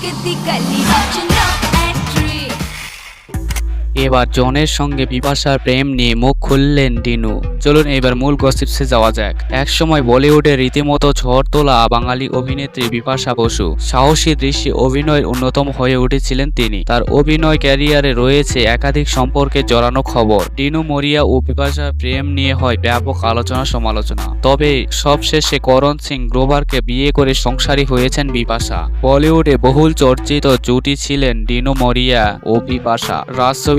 que te caliente এবার জনের সঙ্গে বিপাশার প্রেম নিয়ে মুখ খুললেন ডিনু চলুন এবার মূল গসিপসে যাওয়া যাক। একসময় বলিউডে রীতিমতো ঝড় তোলা বাঙালি অভিনেত্রী বিপাশা বসু। সাহসী দৃশ্যে অভিনয়ের অন্যতম হয়ে উঠেছিলেন তিনি। তার অভিনয় ক্যারিয়ারে রয়েছে একাধিক সম্পর্কে জড়ানো খবর। ডিনু মরিয়া ও বিপাশার প্রেম নিয়ে হয় ব্যাপক আলোচনা সমালোচনা। তবে সবশেষে করণ সিং গ্রোভারকে বিয়ে করে সংসারী হয়েছেন বিপাশা। বলিউডে বহুল চর্চিত জুটি ছিলেন ডিনু মরিয়া ও বিপাশা।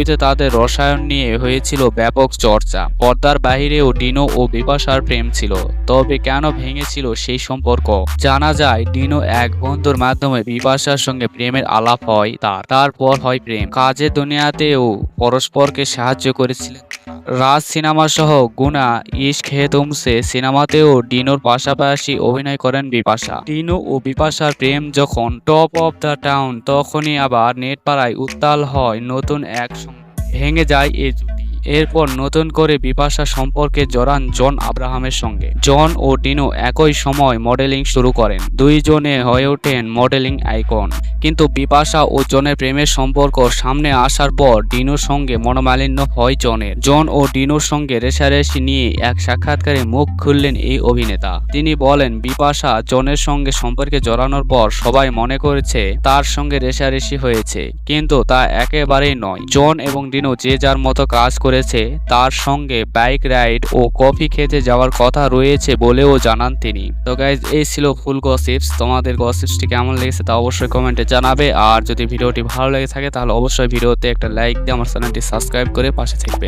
রাজছবিতে তাদের রসায়ন নিয়ে হয়েছিল ব্যাপক চর্চা। পর্দার বাহিরেও ডিনো ও বিপাশার প্রেম ছিল। তবে কেন ভেঙেছিল সেই সম্পর্ক? জানা যায়, ডিনো এক বন্ধুর মাধ্যমে বিপাশার সঙ্গে প্রেমের আলাপ হয় তার। তারপর হয় প্রেম। কাজের দুনিয়াতেও পরস্পরকে সাহায্য করেছিলেন রাজ সিনেমা সহ গুনা, ইশক হে তুমসে সিনেমাতেও ডিনোর পাশাপাশি অভিনয় করেন বিপাশা। ডিনো ও বিপাশার প্রেম যখন টপ অফ দ্য টাউন তখনই আবার নেটপাড়ায় উত্তাল হয় নতুন এক সং- ভেঙে যায় এই জুটি এরপর নতুন করে বিপাশা সম্পর্কে জড়ান জন আব্রাহামের সঙ্গে। জন ও ডিনো একই সময় মডেলিং শুরু করেন। দুইজনে হয়ে ওঠেন মডেলিং আইকন। কিন্তু বিপাশা ও জনের প্রেমের সম্পর্ক সামনে আসার পর ডিনোর সঙ্গে মনোমালিন্য হয় জনের। জন ও ডিনোর সঙ্গে রেশারেশি নিয়ে এক সাক্ষাৎকারে মুখ খুললেন এই অভিনেতা। তিনি বলেন, বিপাশা জনের সঙ্গে সম্পর্কে জড়ানোর পর সবাই মনে করেছে তার সঙ্গে রেশারেশি হয়েছে। কিন্তু তা একেবারেই নয়। জন এবং ডিনো যে যার মতো কাজ করেছে, তার সঙ্গে বাইক রাইড ও কফি খেতে যাওয়ার কথা রয়েছে বলেও জানান তিনি। তো গাইজ এই ছিল ফুল গসিপস তোমাদের গসিপসটি কেমন লেগেছে তা অবশ্যই কমেন্টে জানাবে। আর যদি ভিডিওটি ভালো লেগে থাকে, তাহলে অবশ্যই ভিডিওতে একটা লাইক দিয়ে আমার চ্যানেলটি সাবস্ক্রাইব করে পাশে থাকবে।